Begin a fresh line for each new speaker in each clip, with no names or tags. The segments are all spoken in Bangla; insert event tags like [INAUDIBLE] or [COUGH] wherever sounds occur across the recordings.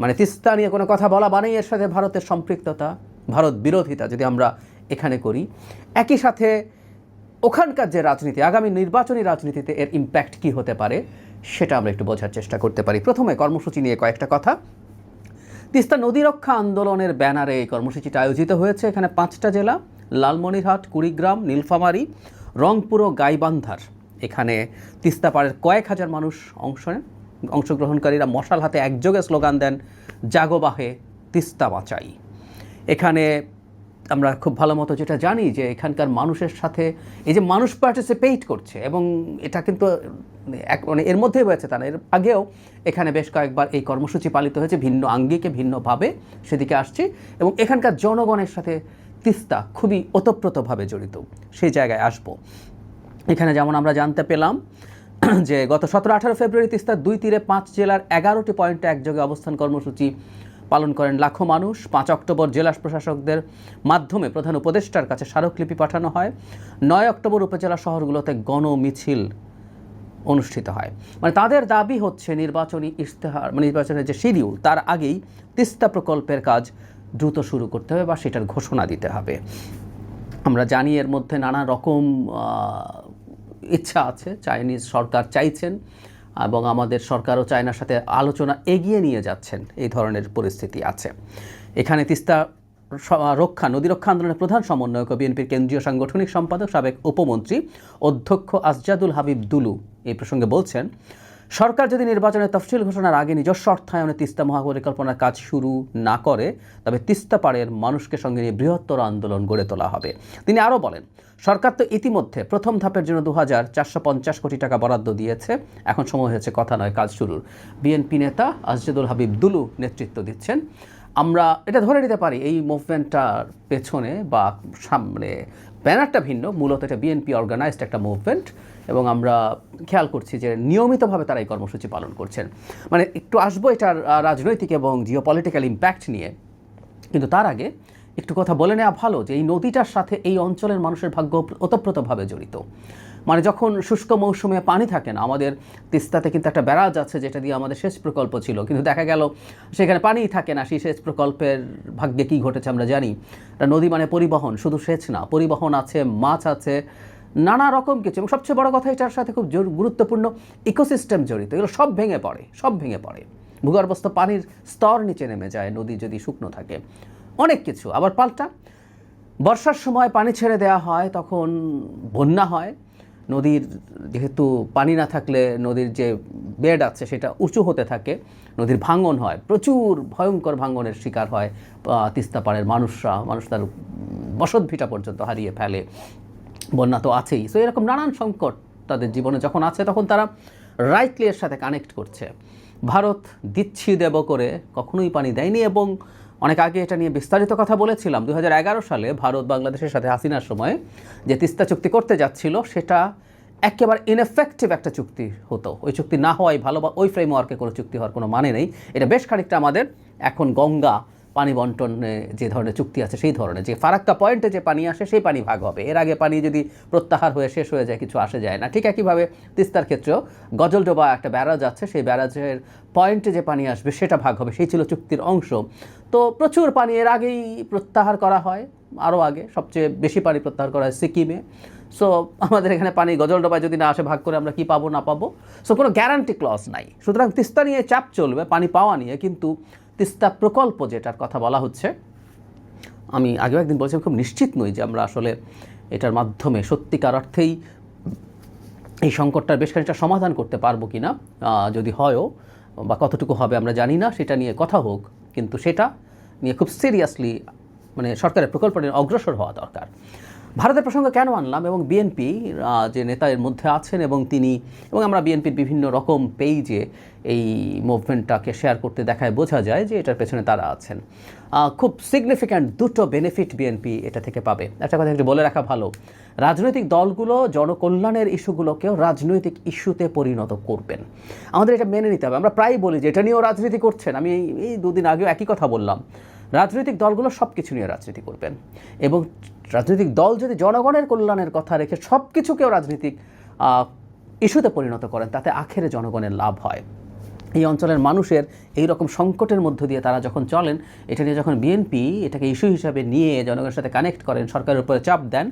মানে তিস্তা নিয়ে কোনো কথা বলা মানেই এর সাথে ভারতের সম্পৃক্ততা, ভারত বিরোধিতা যদি আমরা এখানে করি। একই সাথে ওখানকার যে রাজনীতি, আগামী নির্বাচনী রাজনীতিতে এর ইম্প্যাক্ট কী হতে পারে, সেটা আমরা একটু বোঝার চেষ্টা করতে পারি। প্রথমে কর্মসূচি নিয়ে কয়েকটা কথা। তিস্তা নদী রক্ষা আন্দোলনের ব্যানারে এই কর্মসূচিটা আয়োজিত হয়েছে এখানে পাঁচটা জেলা, লালমনিরহাট, কুড়িগ্রাম, নীলফামারী, রংপুর ও গাইবান্ধার। এখানে তিস্তা পাড়ের কয়েক হাজার মানুষ অংশ নেন। অংশগ্রহণকারীরা মশাল হাতে একযোগে স্লোগান দেন জাগোবাহে তিস্তা বাঁচাই। এখানে আমরা খুব ভালো মতো যেটা জানি যে এখানকার মানুষের সাথে এই যে মানুষ পার্টিসিপেট করছে এবং এটা কিন্তু এক মানে এর মধ্যেই রয়েছে তা না। এর আগেও এখানে বেশ কয়েকবার এই কর্মসূচি পালিত হয়েছে, ভিন্ন আঙ্গিকে ভিন্নভাবে সেদিকে আসছি এবং এখানকার জনগণের সাথে তিস্তা খুবই ওতপ্রোতভাবে জড়িত। সেই জায়গায় আসব। এখানে যেমন আমরা জানতে পেলাম [CLEARS THROAT] যে গত সতেরো আঠারো ফেব্রুয়ারি তিস্তার দুই তীরে পাঁচ জেলার এগারোটি পয়েন্টে একযোগে অবস্থান কর্মসূচি পালন করেন লাখো মানুষ। পাঁচ অক্টোবর জেলা প্রশাসকদের মাধ্যমে প্রধান উপদেষ্টার কাছে স্মারকলিপি পাঠানো হয়। নয় অক্টোবর উপজেলা শহরগুলোতে গণমিছিল অনুষ্ঠিত হয়। মানে তাদের দাবি হচ্ছে নির্বাচনী ইশতেহার মানে নির্বাচনের যে শিডিউল, তার আগেই তিস্তা প্রকল্পের কাজ দ্রুত শুরু করতে হবে বা সেটার ঘোষণা দিতে হবে। আমরা জানি এর মধ্যে নানা রকম ইচ্ছা আছে, চাইনিজ সরকার চাইছেন এবং আমাদের সরকারও চায়নার সাথে আলোচনা এগিয়ে নিয়ে যাচ্ছেন, এই ধরনের পরিস্থিতি আছে। এখানে তিস্তা রক্ষা, নদী রক্ষা আন্দোলনের প্রধান সমন্বয়ক বিএনপির কেন্দ্রীয় সাংগঠনিক সম্পাদক, সাবেক উপমন্ত্রী অধ্যক্ষ আসজাদুল হাবিব দুলু এই প্রসঙ্গে বলছেন সরকার যদি নির্বাচনের তফসিল ঘোষণার আগে নিজস্ব অর্থায়নে তিস্তা মহাপরিকল্পনার কাজ শুরু না করে, তবে তিস্তা পাড়ের মানুষকে সঙ্গে নিয়ে বৃহত্তর আন্দোলন গড়ে তোলা হবে। তিনি আরও বলেন, সরকার তো ইতিমধ্যে প্রথম ধাপের জন্য দু হাজার চারশো পঞ্চাশ কোটি টাকা বরাদ্দ দিয়েছে। এখন সময় হয়েছে, কথা নয়, কাজ শুরুর। বিএনপি নেতা আসজিদুল হাবিব দুলু নেতৃত্ব দিচ্ছেন। আমরা এটা ধরে নিতে পারি, এই মুভমেন্টটার পেছনে বা সামনে ব্যানারটা ভিন্ন, মূলত এটা বিএনপি অর্গানাইজড একটা মুভমেন্ট এবং আমরা খেয়াল করছি যে নিয়মিতভাবে তারা এই কর্মসূচি পালন করছেন। মানে একটু আসব এটার রাজনৈতিক এবং জিও পলিটিক্যাল ইম্প্যাক্ট নিয়ে। কিন্তু তার আগে একটু কথা বলে নেওয়া ভালো যে এই নদীটার সাথে এই অঞ্চলের মানুষের ভাগ্য ওতপ্রোতভাবে জড়িত। মানে যখন শুষ্ক মৌসুমে পানি থাকে না, আমাদের তিস্তাতে কিন্তু একটা ব্যারাজ আছে যেটা দিয়ে আমাদের সেচ প্রকল্প ছিল। কিন্তু দেখা গেল সেখানে পানিই থাকে না, সেই সেচ প্রকল্পের ভাগ্যে কী ঘটেছে আমরা জানি। নদী মানে পরিবহন, শুধু সেচ না, পরিবহন আছে, মাছ আছে নানা রকম কিছু এবং সবচেয়ে বড় কথা এটার সাথে খুব গুরুত্বপূর্ণ ইকোসিস্টেম জড়িত, এগুলো সব ভেঙে পড়ে, সব ভেঙে পড়ে। ভূগর্ভস্থ পানির স্তর নিচে নেমে যায়, নদী যদি শুকনো থাকে। অনেক কিছু, আবার পাল্টা। বর্ষার সময় পানি ছেড়ে দেওয়া হয়, তখন বন্যা হয়। নদীর যেহেতু পানি না থাকলে নদীর যে বেড আছে সেটা উঁচু হতে থাকে, নদীর ভাঙন হয়, প্রচুর ভয়ঙ্কর ভাঙনের শিকার হয় তিস্তা পাড়ের মানুষরা, মানুষ তার বসত ভিটা পর্যন্ত হারিয়ে ফেলে। বন্যা তো আছেই। সো এরকম নানান সংকট তাদের জীবনে যখন আছে, তখন তারা রাইটলি এর সাথে কানেক্ট করছে। ভারত দিচ্ছি দেব করে কখনোই পানি দেয়নি এবং অনেক আগে এটা নিয়ে বিস্তারিত কথা বলেছিলাম। দু হাজার এগারো সালে ভারত বাংলাদেশের সাথে হাসিনার সময় যে তিস্তা চুক্তি করতে যাচ্ছিল, সেটা একেবারে ইনএফেক্টিভ একটা চুক্তি হতো। ওই চুক্তি না হওয়াই ভালো বা ওই ফ্রেমওয়ার্কে কোনো চুক্তি হওয়ার কোনো মানে নেই। এটা বেশ খানিকটা আমাদের এখন গঙ্গা পানি বন্টনে যে ধরনের চুক্তি আছে, সেই ধরনের, যে ফারাক্কা পয়েন্টে যে পানি আসে, সেই পানি ভাগ হবে। এর আগে পানি যদি প্রত্যাহার হয়ে শেষ হয়ে যায়, কিছু আসে যায় না। ঠিক একইভাবে তিস্তার ক্ষেত্রেও গজলডোবা একটা ব্যারাজ আছে, সেই ব্যারাজের পয়েন্টে যে পানি আসবে, সেটা ভাগ হবে, সেই ছিল চুক্তির অংশ। তো প্রচুর পানি এর আগেই প্রত্যাহার করা হয়, আরও আগে, সবচেয়ে বেশি পানি প্রত্যাহার করা হয় সিকিমে। সো, আমাদের এখানে পানি গজলডোবায় যদি না আসে, ভাগ করে আমরা কি পাবো, না পাবো? সো কোনো গ্যারান্টি ক্লজ নাই। সুতরাং তিস্তা নিয়ে চাপ চলবে, পানি পাওয়া নিয়ে, কিন্তু তিস্তা প্রকল্প যেটার কথা বলা হচ্ছে, আমি আগেও একদিন বলেছিলাম, খুব নিশ্চিত নই যে আমরা আসলে এটার মাধ্যমে সত্যিকার অর্থেই এই সংকটটার বেশ খানিকটা সমাধান করতে পারব কি না যদি হয়ও বা কতটুকু হবে আমরা জানি না, সেটা নিয়ে কথা হোক, কিন্তু সেটা নিয়ে খুব সিরিয়াসলি মানে সরকারের প্রকল্প অগ্রসর হওয়া দরকার। ভারতের প্রসঙ্গ কেন আনলাম এবং বিএনপি যে নেতা এর মধ্যে আছেন এবং তিনি এবং আমরা বিএনপির বিভিন্ন রকম পেজে এই মুভমেন্টটাকে শেয়ার করতে দেখায় বোঝা যায় যে এটার পেছনে তারা আছেন। খুব সিগনিফিক্যান্ট দুটো বেনিফিট বিএনপি এটা থেকে পাবে। একটা কথা একটু বলে রাখা ভালো, রাজনৈতিক দলগুলো জনকল্যাণের ইস্যুগুলোকেও রাজনৈতিক ইস্যুতে পরিণত করবেন। আমাদের এটা মেনে নিতে হবে। আমরা প্রায়ই বলি যে এটা নিয়েও রাজনীতি করছেন। আমি এই দুদিন আগেও একই কথা বললাম। রাজনৈতিক দলগুলো সব কিছু নিয়ে রাজনীতি করবেন। এবং রাজনৈতিক দল যদি জনগণের কল্যাণের কথা রেখে সব কিছুকেও রাজনৈতিক ইস্যুতে পরিণত করেন, তাতে আখেরে জনগণের লাভ হয়। এই অঞ্চলের মানুষের এই রকম সংকটের মধ্য দিয়ে তারা যখন চলেন, এটা নিয়ে যখন বিএনপি এটাকে ইস্যু হিসাবে নিয়ে জনগণের সাথে কানেক্ট করেন, সরকারের উপরে চাপ দেন,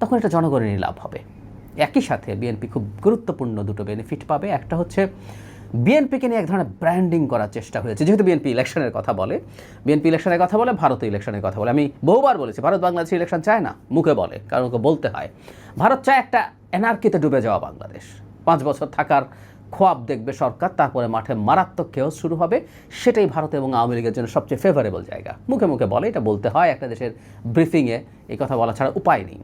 তখন এটা জনগণেরই লাভ হবে। একই সাথে বিএনপি খুব গুরুত্বপূর্ণ দুটো বেনিফিট পাবে। একটা হচ্ছে বিএনপিকে নিয়ে এক ধরনের ব্র্যান্ডিং করার চেষ্টা হয়েছে। যেহেতু বিএনপি ইলেকশনের কথা বলে, বিএনপি ইলেকশনের কথা বলে, ভারত ইলেকশনের কথা বলে। আমি বহুবার বলেছি, ভারত বাংলাদেশ ইলেকশন চায় না, মুখে বলে, কারণ ওকে বলতে হয়। ভারত চায় একটা এনার্কিতে ডুবে যাওয়া বাংলাদেশ। পাঁচ বছর থাকার খোয়াব দেখবে সরকার, তারপরে মাঠে মারাত্মক কেউ শুরু হবে। সেটাই ভারত এবং আওয়ামী লীগের জন্য সবচেয়ে ফেভারেবল জায়গা। মুখে মুখে বলে, এটা বলতে হয় একটা দেশের ব্রিফিংয়ে এই কথা বলা ছাড়া উপায় নেই।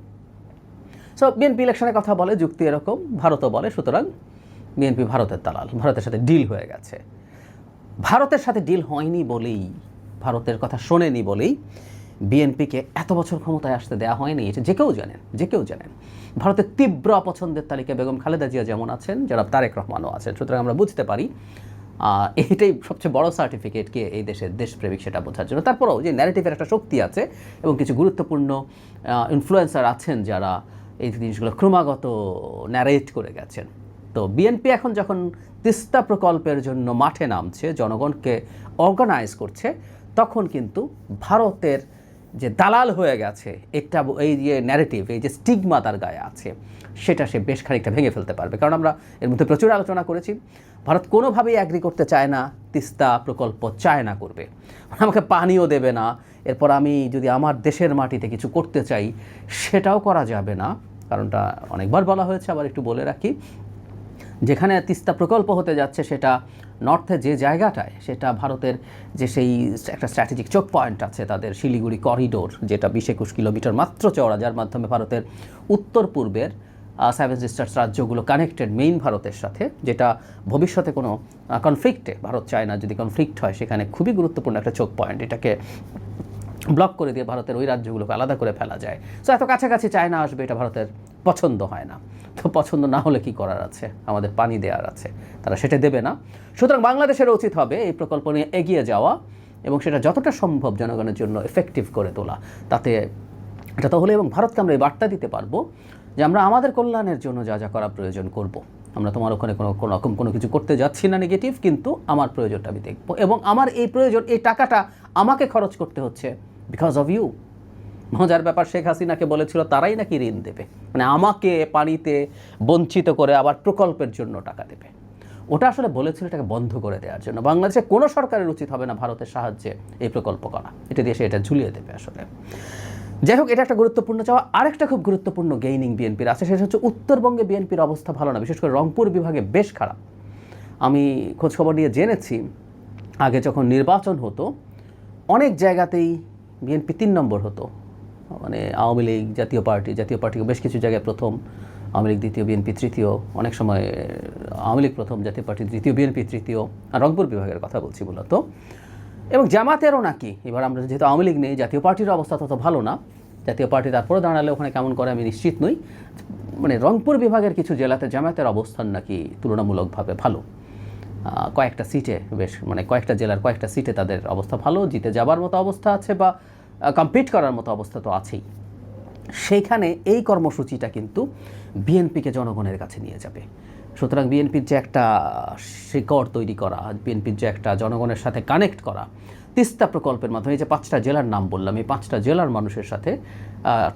সো বিএনপি ইলেকশনের কথা বলে, যুক্তি এরকম, ভারতও বলে, সুতরাং বিএনপি ভারতের দালাল, ভারতের সাথে ডিল হয়ে গেছে। ভারতের সাথে ডিল হয়নি বলেই, ভারতের কথা শোনেনি বলেই বিএনপিকে এত বছর ক্ষমতায় আসতে দেওয়া হয়নি, এটা যে কেউ জানেন, যে কেউ জানেন। ভারতের তীব্র অপছন্দের তালিকা বেগম খালেদা জিয়া যেমন আছেন যারা তারেক রহমানও আছেন। সুতরাং আমরা বুঝতে পারি এইটাই সবচেয়ে বড় সার্টিফিকেট কি এই দেশের দেশপ্রেমিক সেটা বোঝার জন্য। তারপরেও যে ন্যারেটিভের একটা শক্তি আছে এবং কিছু গুরুত্বপূর্ণ ইনফ্লুয়েন্সার আছেন যারা এই জিনিসগুলো ক্রমাগত ন্যারেট করে গেছেন। তো বিএনপি এখন যখন তিস্তা প্রকল্পের জন্য মাঠে নামছে, জনগণকে অর্গানাইজ করছে, তখন কিন্তু ভারতের যে দালাল হয়ে গেছে একটা এই যে ন্যারেটিভ এই যে স্টিগমা তার গায়ে আছে, সেটা সে বেশ খানিকটা ভেঙে ফেলতে পারবে। কারণ আমরা এর মধ্যে প্রচুর আলোচনা করেছি। ভারত কোনোভাবেই অ্যাগ্রি করতে চায় না, তিস্তা প্রকল্প চায় না করবে। আমাকে পানিও দেবে না। এরপর আমি যদি আমার দেশের মাটিতে কিছু করতে চাই, সেটাও করা যাবে না। কারণটা অনেকবার বলা হয়েছে, আবার একটু বলে রাখি। যেখানে তিস্তা প্রকল্প হতে যাচ্ছে সেটা নর্থে যে জায়গাটায়, সেটা ভারতের যে সেই একটা স্ট্র্যাটেজিক চোক পয়েন্ট আছে তাদের শিলিগুড়ি করিডোর যেটা বিশ একুশ কিলোমিটার মাত্র চওড়া, যার মাধ্যমে ভারতের উত্তর পূর্বের সেভেন সিস্টার্স রাজ্যগুলো কানেক্টেড মেইন ভারতের সাথে, যেটা ভবিষ্যতে কোনো কনফ্লিক্টে ভারত চায় না যদি কনফ্লিক্ট হয়, সেখানে খুবই গুরুত্বপূর্ণ একটা চোক পয়েন্ট এটাকে ব্লক করে দিয়ে ভারতের ওই রাজ্যগুলোকে আলাদা করে ফেলা যায়। সো এত কাছাকাছি চায়না আসবে, এটা ভারতের পছন্দ হয় না। তো পছন্দ না হলে কি করার আছে? আমাদের পানি দেওয়ার আছে। তারা সেটা দেবে না। সুতরাং বাংলাদেশের উচিত হবে এই প্রকল্প নিয়ে এগিয়ে যাওয়া এবং সেটা যতটা সম্ভব জনগণের জন্য এফেক্টিভ করে তোলা। তাতে এটা তাহলে এবং ভারতকে আমরা এই বার্তা দিতে পারব যে আমরা আমাদের কল্যাণের জন্য যা যা করা প্রয়োজন করব। আমরা তোমার ওখানে কোনো কোনো রকম কোনো কিছু করতে যাচ্ছি না নেগেটিভ কিন্তু আমার প্রয়োজনটা আমি দেখব। এবং আমার এই প্রয়োজন, এই টাকাটা আমাকে খরচ করতে হচ্ছে বিকজ অফ ইউ মজার ব্যাপার, শেখ হাসিনাকে বলেছিল, তারাই নাকি ঋণ দেবে। মানে আমাকে পানিতে বঞ্চিত করে আবার প্রকল্পের জন্য টাকা দেবে। ওটা আসলে বলেছিল এটাকে বন্ধ করে দেওয়ার জন্য। বাংলাদেশে কোনো সরকারের উচিত হবে না ভারতের সাহায্যে এই প্রকল্প করা। এটা দিয়ে সে এটা ঝুলিয়ে দেবে আসলে। যাই হোক, এটা একটা গুরুত্বপূর্ণ চাওয়া। আরেকটা খুব গুরুত্বপূর্ণ গেইনিং বিএনপির আছে, সেটা হচ্ছে উত্তরবঙ্গে বিএনপির অবস্থা ভালো না। বিশেষ করে রংপুর বিভাগে বেশ খারাপ। আমি খোঁজখবর নিয়ে জেনেছি, আগে যখন নির্বাচন হতো, অনেক জায়গাতেই বিএনপি তিন নম্বর হতো। মানে আওয়ামী লীগ জাতীয় পার্টি জাতীয় পার্টি বেশ কিছু জায়গায় প্রথম, আওয়ামী লীগ দ্বিতীয়, বিএনপি তৃতীয়, অনেক সময় আওয়ামী লীগ প্রথম, জাতীয় পার্টি দ্বিতীয়, বিএনপি তৃতীয়, আর রংপুর বিভাগের কথা বলছি মূলত। এবং জামাতেরও নাকি, এবার আমরা যেহেতু আওয়ামী লীগ নেই, জাতীয় পার্টির অবস্থা তত ভালো না। জাতীয় পার্টি তারপরে দাঁড়ালে ওখানে কেমন করে আমি নিশ্চিত নই। মানে রংপুর বিভাগের কিছু জেলাতে জামায়াতের অবস্থান নাকি তুলনামূলকভাবে ভালো। কয়েকটা সিটে বেশ মানে কয়েকটা জেলার কয়েকটা সিটে তাদের অবস্থা ভালো, জিতে যাবার মতো অবস্থা আছে বা কম্পিট করার মতো অবস্থা তো আছেই। সেইখানে এই কর্মসূচিটা কিন্তু বিএনপিকে জনগণের কাছে নিয়ে যাবে। সুতরাং বিএনপির যে একটা শিকড় তৈরি করা, বিএনপির যে একটা জনগণের সাথে কানেক্ট করা, তিস্তা প্রকল্পের মাধ্যমে যে পাঁচটা জেলার নাম বললাম, এই পাঁচটা জেলার মানুষের সাথে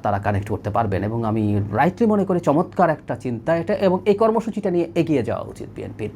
তারা কানেক্ট করতে পারবেন এবং আমি রাইটলি মনে করি চমৎকার একটা চিন্তা এটা এবং এই কর্মসূচিটা নিয়ে এগিয়ে যাওয়া উচিত বিএনপির।